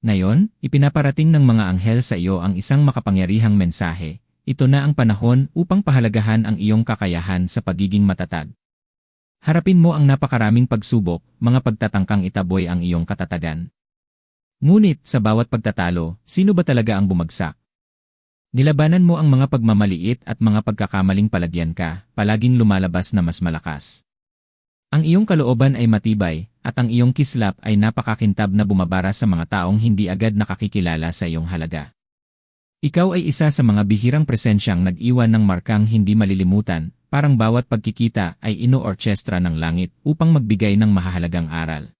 Ngayon, ipinaparating ng mga anghel sa iyo ang isang makapangyarihang mensahe. Ito na ang panahon upang pahalagahan ang iyong kakayahan sa pagiging matatag. Harapin mo ang napakaraming pagsubok, mga pagtatangkang itaboy ang iyong katatagan. Ngunit, sa bawat pagtatalo, sino ba talaga ang bumagsak? Nilabanan mo ang mga pagmamaliit at mga pagkakamaling palagyan ka, palaging lumalabas na mas malakas. Ang iyong kalooban ay matibay, at ang iyong kislap ay napakakintab na bumabara sa mga taong hindi agad nakakikilala sa iyong halaga. Ikaw ay isa sa mga bihirang presensyang nag-iwan ng markang hindi malilimutan, parang bawat pagkikita ay ino-orchestra ng langit upang magbigay ng mahahalagang aral.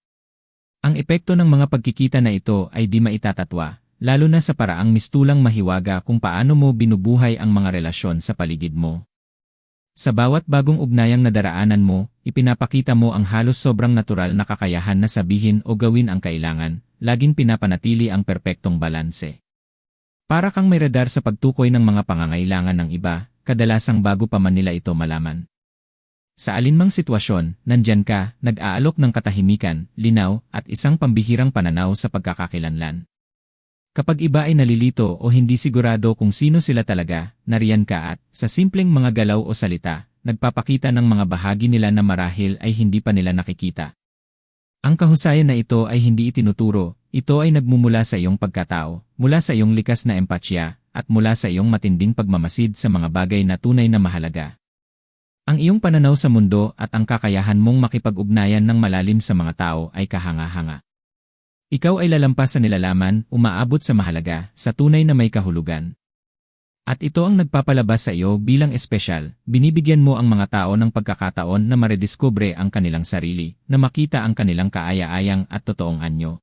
Ang epekto ng mga pagkikita na ito ay di maitatatwa, lalo na sa paraang mistulang mahiwaga kung paano mo binubuhay ang mga relasyon sa paligid mo. Sa bawat bagong ugnayang nadaraanan mo, ipinapakita mo ang halos sobrang natural na kakayahan na sabihin o gawin ang kailangan, laging pinapanatili ang perpektong balanse. Para kang may radar sa pagtukoy ng mga pangangailangan ng iba, kadalasang bago pa man nila ito malaman. Sa alinmang sitwasyon, nandyan ka, nag-aalok ng katahimikan, linaw, at isang pambihirang pananaw sa pagkakakilanlan. Kapag iba ay nalilito o hindi sigurado kung sino sila talaga, nariyan ka at, sa simpleng mga galaw o salita, nagpapakita ng mga bahagi nila na marahil ay hindi pa nila nakikita. Ang kahusayan na ito ay hindi itinuturo, ito ay nagmumula sa iyong pagkatao, mula sa iyong likas na empatya, at mula sa iyong matinding pagmamasid sa mga bagay na tunay na mahalaga. Ang iyong pananaw sa mundo at ang kakayahan mong makipag-ugnayan ng malalim sa mga tao ay kahanga-hanga. Ikaw ay lalampas sa nilalaman, umaabot sa mahalaga, sa tunay na may kahulugan. At ito ang nagpapalabas sa iyo bilang espesyal, binibigyan mo ang mga tao ng pagkakataon na marediskubre ang kanilang sarili, na makita ang kanilang kaaya-ayang at totoong anyo.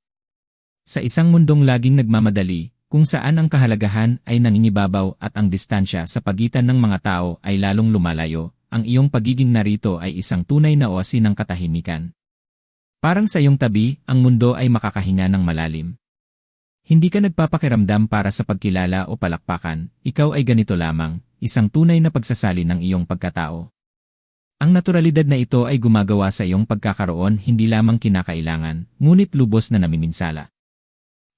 Sa isang mundong laging nagmamadali, kung saan ang kahalagahan ay nangingibabaw at ang distansya sa pagitan ng mga tao ay lalong lumalayo, ang iyong pagiging narito ay isang tunay na oasi ng katahimikan. Parang sa iyong tabi, ang mundo ay makakahinga ng malalim. Hindi ka nagpapakiramdam para sa pagkilala o palakpakan, ikaw ay ganito lamang, isang tunay na pagsasali ng iyong pagkatao. Ang naturalidad na ito ay gumagawa sa iyong pagkakaroon hindi lamang kinakailangan, ngunit lubos na namiminsala.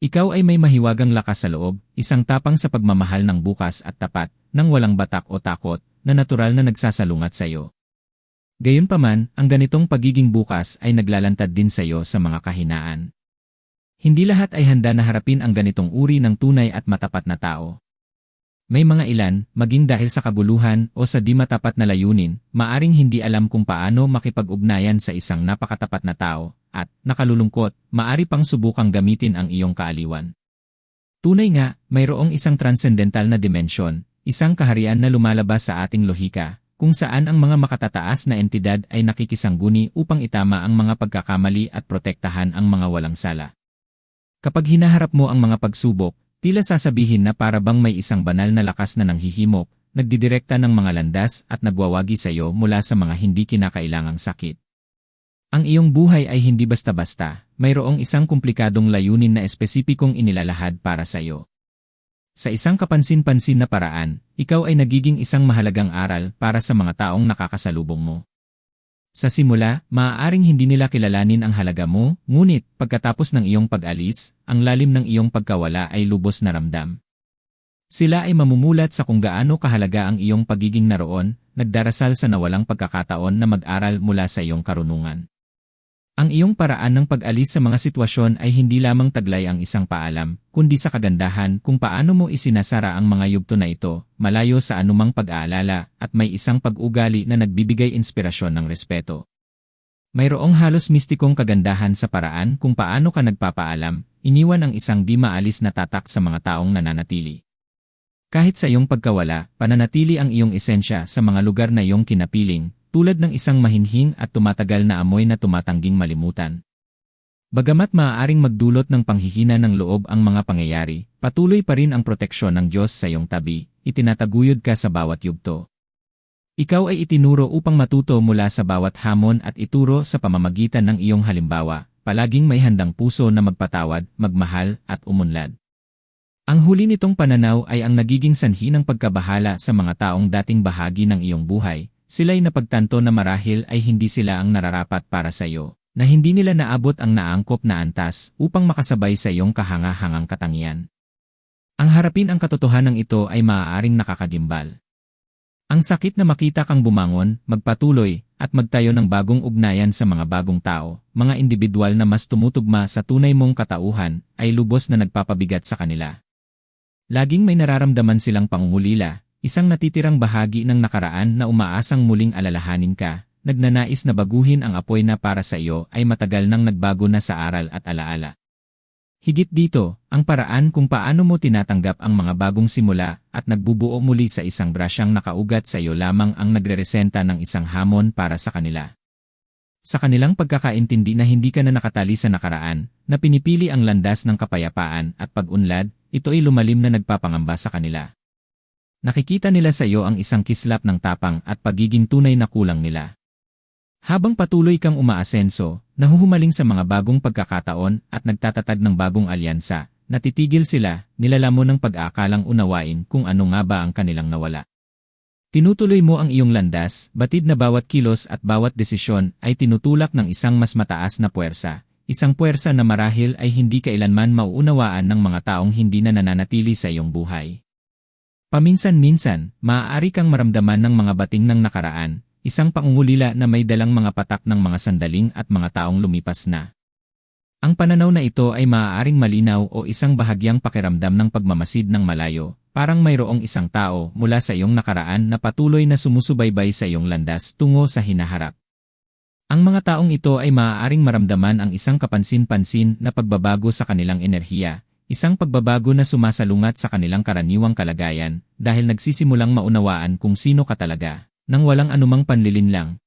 Ikaw ay may mahiwagang lakas sa loob, isang tapang sa pagmamahal ng bukas at tapat, nang walang batak o takot, na natural na nagsasalungat sa iyo. Gayunpaman, ang ganitong pagiging bukas ay naglalantad din sa iyo sa mga kahinaan. Hindi lahat ay handa na harapin ang ganitong uri ng tunay at matapat na tao. May mga ilan, maging dahil sa kabuluhan o sa di matapat na layunin, maaring hindi alam kung paano makipag-ugnayan sa isang napakatapat na tao, at, nakalulungkot, maari pang subukang gamitin ang iyong kaaliwan. Tunay nga, mayroong isang transcendental na dimensyon, isang kaharian na lumalabas sa ating lohika, kung saan ang mga makatataas na entidad ay nakikisangguni upang itama ang mga pagkakamali at protektahan ang mga walang sala. Kapag hinaharap mo ang mga pagsubok, tila sasabihin na para bang may isang banal na lakas na nanghihimok, nagdidirekta ng mga landas at nagwawagi sa iyo mula sa mga hindi kinakailangang sakit. Ang iyong buhay ay hindi basta-basta, mayroong isang komplikadong layunin na espesipikong inilalahad para sa iyo. Sa isang kapansin-pansin na paraan, ikaw ay nagiging isang mahalagang aral para sa mga taong nakakasalubong mo. Sa simula, maaaring hindi nila kilalanin ang halaga mo, ngunit pagkatapos ng iyong pag-alis, ang lalim ng iyong pagkawala ay lubos na ramdam. Sila ay mamumulat sa kung gaano kahalaga ang iyong pagiging naroon, nagdarasal sa nawalang pagkakataon na mag-aral mula sa iyong karunungan. Ang iyong paraan ng pag-alis sa mga sitwasyon ay hindi lamang taglay ang isang paalam, kundi sa kagandahan kung paano mo isinasara ang mga yugto na ito, malayo sa anumang pag-aalala, at may isang pag-ugali na nagbibigay inspirasyon ng respeto. Mayroong halos mistikong kagandahan sa paraan kung paano ka nagpapaalam, iniwan ang isang di maalis na tatak sa mga taong nananatili. Kahit sa iyong pagkawala, pananatili ang iyong esensya sa mga lugar na iyong kinapiling, tulad ng isang mahinhing at tumatagal na amoy na tumatangging malimutan. Bagamat maaaring magdulot ng panghihina ng loob ang mga pangyayari, patuloy pa rin ang proteksyon ng Diyos sa iyong tabi, itinataguyod ka sa bawat yugto. Ikaw ay itinuro upang matuto mula sa bawat hamon at ituro sa pamamagitan ng iyong halimbawa, palaging may handang puso na magpatawad, magmahal, at umunlad. Ang huli nitong pananaw ay ang nagiging sanhi ng pagkabahala sa mga taong dating bahagi ng iyong buhay, sila'y napagtanto na marahil ay hindi sila ang nararapat para sa iyo, Na hindi nila naabot ang naangkop na antas upang makasabay sa iyong kahangahangang katangian. Ang harapin ang katotohanan ito ay maaaring nakakagimbal. Ang sakit na makita kang bumangon, magpatuloy, at magtayo ng bagong ugnayan sa mga bagong tao, mga individual na mas tumutugma sa tunay mong katauhan, ay lubos na nagpapabigat sa kanila. Laging may nararamdaman silang pangungulila, isang natitirang bahagi ng nakaraan na umaasang muling alalahanin ka, nagnanais na baguhin ang apoy na para sa iyo ay matagal nang nagbago na sa aral at alaala. Higit dito, ang paraan kung paano mo tinatanggap ang mga bagong simula at nagbubuo muli sa isang brasyang nakaugat sa iyo lamang ang nagreresenta ng isang hamon para sa kanila. Sa kanilang pagkakaintindi na hindi ka na nakatali sa nakaraan, na pinipili ang landas ng kapayapaan at pag-unlad, ito ay lumalim na nagpapangamba sa kanila. Nakikita nila sa iyo ang isang kislap ng tapang at pagiging tunay na kulang nila. Habang patuloy kang umaasenso, nahuhumaling sa mga bagong pagkakataon at nagtatatag ng bagong alyansa, natitigil sila, nilalamon ng pag-aakalang unawain kung ano nga ba ang kanilang nawala. Tinutuloy mo ang iyong landas, batid na bawat kilos at bawat desisyon ay tinutulak ng isang mas mataas na puwersa, isang puwersa na marahil ay hindi kailanman mauunawaan ng mga taong hindi na nananatili sa iyong buhay. Paminsan-minsan, maaari kang maramdaman ng mga bating ng nakaraan, Isang pangungulila na may dalang mga patak ng mga sandaling at mga taong lumipas na. Ang pananaw na ito ay maaaring malinaw o isang bahagyang pakiramdam ng pagmamasid ng malayo, parang mayroong isang tao mula sa iyong nakaraan na patuloy na sumusubaybay sa iyong landas tungo sa hinaharap. Ang mga taong ito ay maaaring maramdaman ang isang kapansin-pansin na pagbabago sa kanilang enerhiya, isang pagbabago na sumasalungat sa kanilang karaniwang kalagayan dahil nagsisimulang maunawaan kung sino ka talaga nang walang anumang panlilinlang.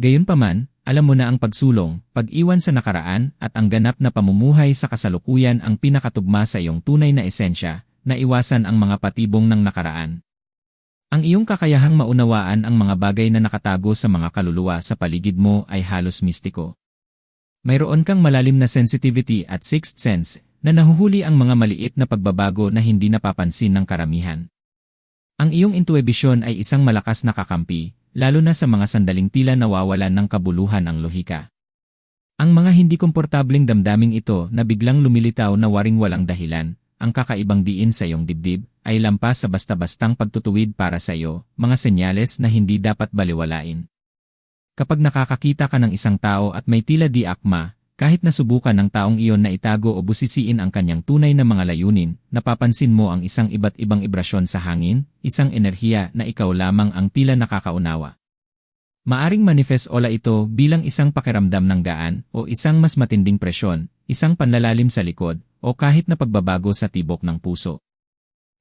Gayunpaman, alam mo na ang pagsulong, pag-iwan sa nakaraan at ang ganap na pamumuhay sa kasalukuyan ang pinakatugma sa iyong tunay na esensya, na iwasan ang mga patibong ng nakaraan. Ang iyong kakayahang maunawaan ang mga bagay na nakatago sa mga kaluluwa sa paligid mo ay halos mistiko. Mayroon kang malalim na sensitivity at sixth sense na nahuhuli ang mga maliit na pagbabago na hindi napapansin ng karamihan. Ang iyong intuibisyon ay isang malakas na kakampi, lalo na sa mga sandaling tila nawawalan ng kabuluhan ang lohika. Ang mga hindi komportabling damdaming ito na biglang lumilitaw na waring walang dahilan, ang kakaibang diin sa iyong dibdib, ay lampas sa basta-bastang pagtutuwid para sa iyo, mga senyales na hindi dapat baliwalain. Kapag nakakakita ka ng isang tao at may tila di akma, kahit nasubukan ng taong iyon na itago o busisiin ang kanyang tunay na mga layunin, napapansin mo ang isang iba't ibang ibrasyon sa hangin, isang enerhiya na ikaw lamang ang tila nakakaunawa. Maaring manifest ola ito bilang isang pakiramdam ng gaan o isang mas matinding presyon, isang panlalalim sa likod, o kahit na pagbabago sa tibok ng puso.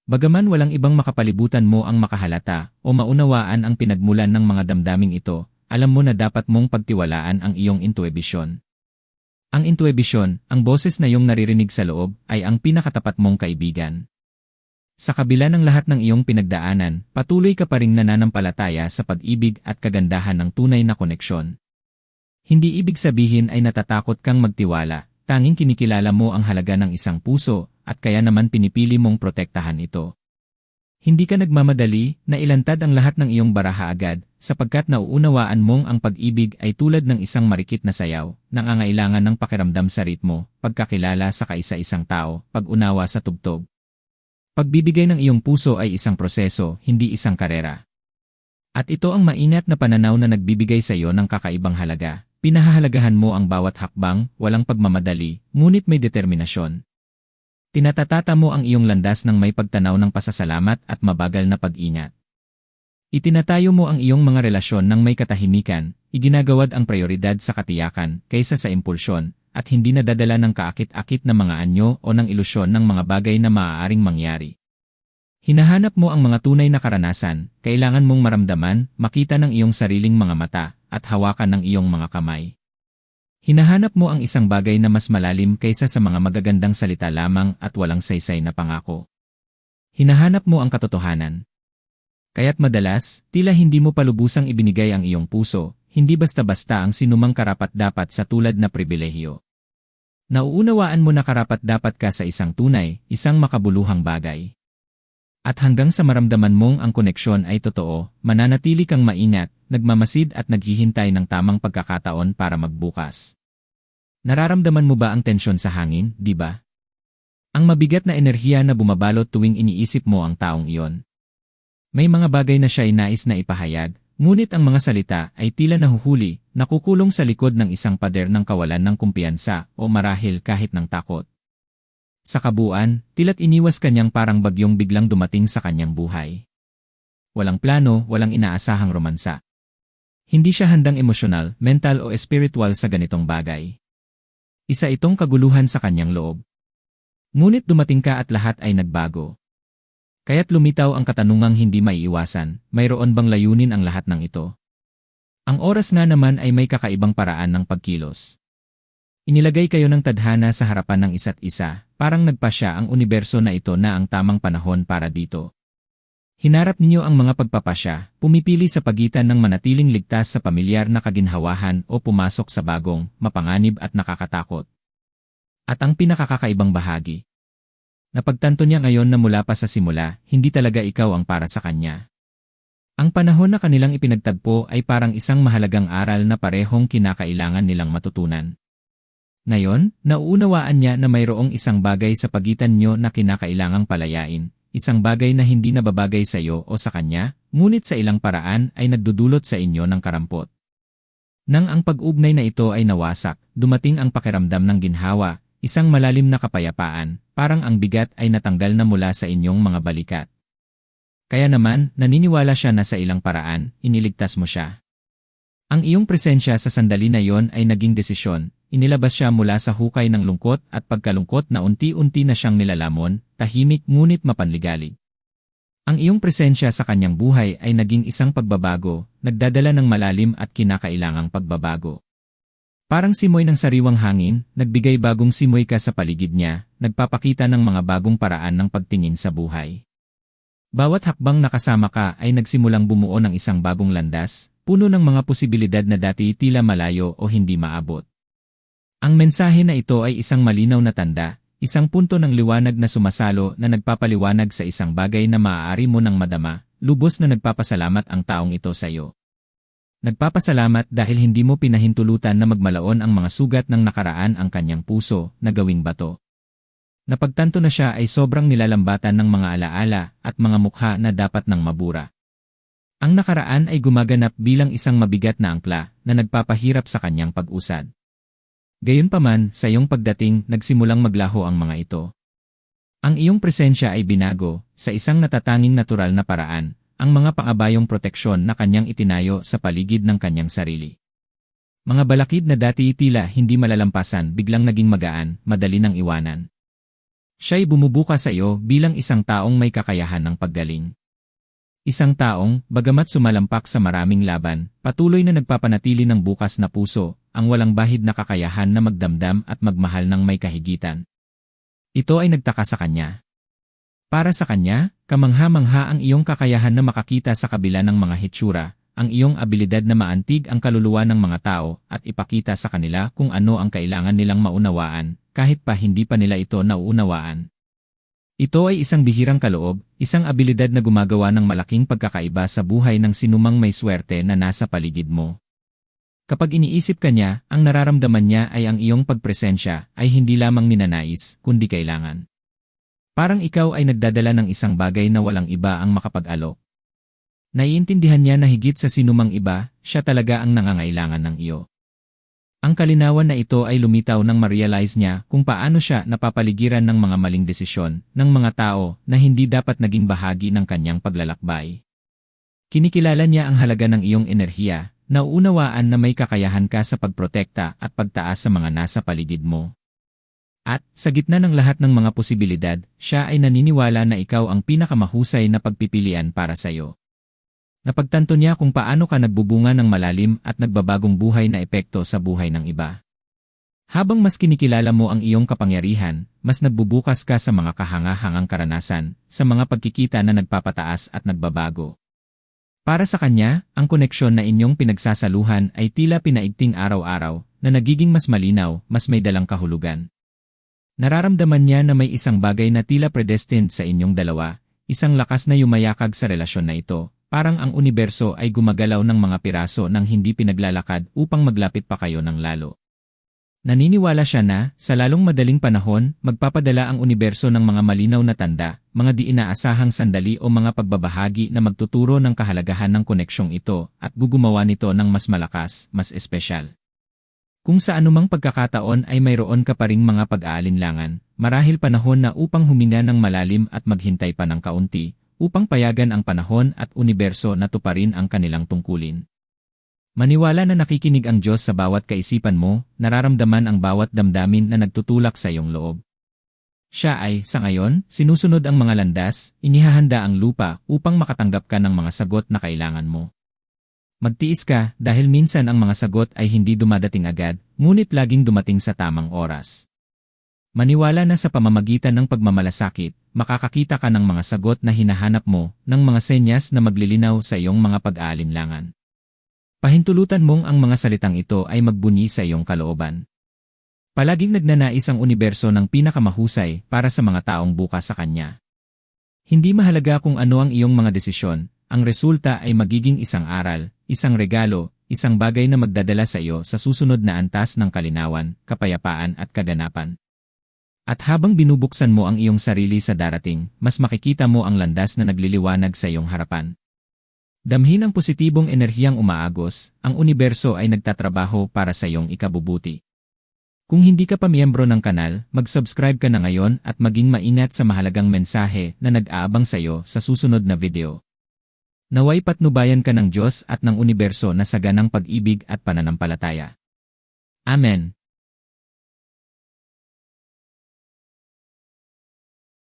Bagaman walang ibang makapalibutan mo ang makahalata o maunawaan ang pinagmulan ng mga damdaming ito, alam mo na dapat mong pagtiwalaan ang iyong intuibisyon. Ang intuibisyon, ang boses na iyong naririnig sa loob, ay ang pinakatapat mong kaibigan. Sa kabila ng lahat ng iyong pinagdaanan, patuloy ka pa ring nananampalataya sa pag-ibig at kagandahan ng tunay na koneksyon. Hindi ibig sabihin ay natatakot kang magtiwala, tanging kinikilala mo ang halaga ng isang puso, at kaya naman pinipili mong protektahan ito. Hindi ka nagmamadali na ilantad ang lahat ng iyong baraha agad, sapagkat nauunawaan mong ang pag-ibig ay tulad ng isang marikit na sayaw, nangangailangan ng pakiramdam sa ritmo, pagkakilala sa kaisa-isang tao, pag-unawa sa tugtog. Pagbibigay ng iyong puso ay isang proseso, hindi isang karera. At ito ang mainat na pananaw na nagbibigay sa iyo ng kakaibang halaga. Pinahahalagahan mo ang bawat hakbang, walang pagmamadali, ngunit may determinasyon. Tinatatata mo ang iyong landas ng may pagtanaw ng pasasalamat at mabagal na pag-ingat. Itinatayo mo ang iyong mga relasyon ng may katahimikan, iginagawad ang prioridad sa katiyakan kaysa sa impulsyon, at hindi nadadala ng kaakit-akit na mga anyo o ng ilusyon ng mga bagay na maaaring mangyari. Hinahanap mo ang mga tunay na karanasan, kailangan mong maramdaman, makita ng iyong sariling mga mata, at hawakan ng iyong mga kamay. Hinahanap mo ang isang bagay na mas malalim kaysa sa mga magagandang salita lamang at walang saysay na pangako. Hinahanap mo ang katotohanan. Kaya't madalas, tila hindi mo palubusang ibinigay ang iyong puso, hindi basta-basta ang sinumang karapat-dapat sa tulad na pribilehyo. Nauunawaan mo na karapat-dapat ka sa isang tunay, isang makabuluhang bagay. At hanggang sa maramdaman mong ang koneksyon ay totoo, mananatili kang maingat, nagmamasid at naghihintay ng tamang pagkakataon para magbukas. Nararamdaman mo ba ang tensyon sa hangin, di ba? Ang mabigat na enerhiya na bumabalot tuwing iniisip mo ang taong iyon. May mga bagay na siya ay nais na ipahayag, ngunit ang mga salita ay tila nahuhuli, nakukulong sa likod ng isang pader ng kawalan ng kumpiyansa o marahil kahit ng takot. Sa kabuuan, tilat iniwas kanyang parang bagyong biglang dumating sa kanyang buhay. Walang plano, walang inaasahang romansa. Hindi siya handang emosyonal, mental o espiritual sa ganitong bagay. Isa itong kaguluhan sa kanyang loob. Ngunit dumating ka at lahat ay nagbago. Kaya't lumitaw ang katanungang hindi maiiwasan, mayroon bang layunin ang lahat ng ito? Ang oras nga naman ay may kakaibang paraan ng pagkilos. Inilagay kayo ng tadhana sa harapan ng isa't isa, parang nagpasya ang universo na ito na ang tamang panahon para dito. Hinarap ninyo ang mga pagpapasya, pumipili sa pagitan ng manatiling ligtas sa pamilyar na kaginhawahan o pumasok sa bagong, mapanganib at nakakatakot. At ang pinakakakaibang bahagi, Napagtanto niya ngayon na mula pa sa simula, hindi talaga ikaw ang para sa kanya. Ang panahon na kanilang ipinagtagpo ay parang isang mahalagang aral na parehong kinakailangan nilang matutunan. Ngayon, nauunawaan niya na mayroong isang bagay sa pagitan niyo na kinakailangang palayain, isang bagay na hindi nababagay sa iyo o sa kanya, ngunit sa ilang paraan ay nagdudulot sa inyo ng karampot. Nang ang pag-ugnay na ito ay nawasak, dumating ang pakiramdam ng ginhawa, isang malalim na kapayapaan, parang ang bigat ay natanggal na mula sa inyong mga balikat. Kaya naman, naniniwala siya na sa ilang paraan, iniligtas mo siya. Ang iyong presensya sa sandali na yon ay naging desisyon, inilabas siya mula sa hukay ng lungkot at pagkalungkot na unti-unti na siyang nilalamon, tahimik ngunit mapanligalig. Ang iyong presensya sa kanyang buhay ay naging isang pagbabago, nagdadala ng malalim at kinakailangang pagbabago. Parang simoy ng sariwang hangin, nagbigay bagong simoy ka sa paligid niya, nagpapakita ng mga bagong paraan ng pagtingin sa buhay. Bawat hakbang nakasama ka ay nagsimulang bumuo ng isang bagong landas, puno ng mga posibilidad na dati tila malayo o hindi maabot. Ang mensahe na ito ay isang malinaw na tanda, isang punto ng liwanag na sumasalo na nagpapaliwanag sa isang bagay na maaari mo nang madama, lubos na nagpapasalamat ang taong ito sa iyo. Nagpapasalamat dahil hindi mo pinahintulutan na magmalaon ang mga sugat ng nakaraan ang kanyang puso na gawing bato. Napagtanto na siya ay sobrang nilalambatan ng mga alaala at mga mukha na dapat nang mabura. Ang nakaraan ay gumaganap bilang isang mabigat na angkla na nagpapahirap sa kanyang pag-usad. Gayunpaman, sa iyong pagdating, nagsimulang maglaho ang mga ito. Ang iyong presensya ay binago, sa isang natatanging natural na paraan, ang mga pangabayong proteksyon na kanyang itinayo sa paligid ng kanyang sarili. Mga balakid na dati tila hindi malalampasan biglang naging magaan, madali ng iwanan. Siya'y bumubuka sa iyo bilang isang taong may kakayahan ng paggaling. Isang taong, bagamat sumalampak sa maraming laban, patuloy na nagpapanatili ng bukas na puso, ang walang bahid na kakayahan na magdamdam at magmahal ng may kahigitan. Ito ay nagtaka sa kanya. Para sa kanya, kamangha-mangha ang iyong kakayahan na makakita sa kabila ng mga hitsura, ang iyong abilidad na maantig ang kaluluwa ng mga tao at ipakita sa kanila kung ano ang kailangan nilang maunawaan, kahit pa hindi pa nila ito nauunawaan. Ito ay isang bihirang kaloob, isang abilidad na gumagawa ng malaking pagkakaiba sa buhay ng sinumang may swerte na nasa paligid mo. Kapag iniisip ka niya, ang nararamdaman niya ay ang iyong pagpresensya ay hindi lamang ninanais, kundi kailangan. Parang ikaw ay nagdadala ng isang bagay na walang iba ang makapag-alok. Naiintindihan niya na higit sa sinumang iba, siya talaga ang nangangailangan ng iyo. Ang kalinawan na ito ay lumitaw nang ma-realize niya kung paano siya napapaligiran ng mga maling desisyon ng mga tao na hindi dapat naging bahagi ng kanyang paglalakbay. Kinikilala niya ang halaga ng iyong enerhiya, nauunawaan na may kakayahan ka sa pagprotekta at pagtaas sa mga nasa paligid mo. At, sa gitna ng lahat ng mga posibilidad, siya ay naniniwala na ikaw ang pinakamahusay na pagpipilian para sa iyo. Napagtanto niya kung paano ka nagbubunga ng malalim at nagbabagong buhay na epekto sa buhay ng iba. Habang mas kinikilala mo ang iyong kapangyarihan, mas nagbubukas ka sa mga kahangahangang karanasan, sa mga pagkikita na nagpapataas at nagbabago. Para sa kanya, ang koneksyon na inyong pinagsasaluhan ay tila pinaigting araw-araw, na nagiging mas malinaw, mas may dalang kahulugan. Nararamdaman niya na may isang bagay na tila predestined sa inyong dalawa, isang lakas na yumayakag sa relasyon na ito, parang ang universo ay gumagalaw ng mga piraso ng hindi pinaglalakad upang maglapit pa kayo ng lalo. Naniniwala siya na, sa lalong madaling panahon, magpapadala ang universo ng mga malinaw na tanda, mga di inaasahang sandali o mga pagbabahagi na magtuturo ng kahalagahan ng koneksyong ito at gugumawa nito ng mas malakas, mas espesyal. Kung sa anumang pagkakataon ay mayroon ka pa ring mga pag-aalinlangan, marahil panahon na upang huminga ng malalim at maghintay pa ng kaunti, upang payagan ang panahon at universo na tuparin ang kanilang tungkulin. Maniwala na nakikinig ang Diyos sa bawat kaisipan mo, nararamdaman ang bawat damdamin na nagtutulak sa iyong loob. Siya ay, sa ngayon, sinusunod ang mga landas, inihahanda ang lupa upang makatanggap ka ng mga sagot na kailangan mo. Magtiis ka dahil minsan ang mga sagot ay hindi dumadating agad, ngunit laging dumating sa tamang oras. Maniwala na sa pamamagitan ng pagmamalasakit, makakakita ka ng mga sagot na hinahanap mo, ng mga senyas na maglilinaw sa iyong mga pag-aalinlangan. Pahintulutan mong ang mga salitang ito ay magbuni sa iyong kalooban. Palaging nagnanais ang universo ng pinakamahusay para sa mga taong bukas sa kanya. Hindi mahalaga kung ano ang iyong mga desisyon, ang resulta ay magiging isang aral, isang regalo, isang bagay na magdadala sa iyo sa susunod na antas ng kalinawan, kapayapaan at kaganapan. At habang binubuksan mo ang iyong sarili sa darating, mas makikita mo ang landas na nagliliwanag sa iyong harapan. Damhin ang positibong enerhiyang umaagos, ang universo ay nagtatrabaho para sa iyong ikabubuti. Kung hindi ka pa miyembro ng kanal, mag-subscribe ka na ngayon at maging maingat sa mahalagang mensahe na nag-aabang sa iyo sa susunod na video. Naway patnubayan ka ng Diyos at ng universo na saganang pag-ibig at pananampalataya. Amen.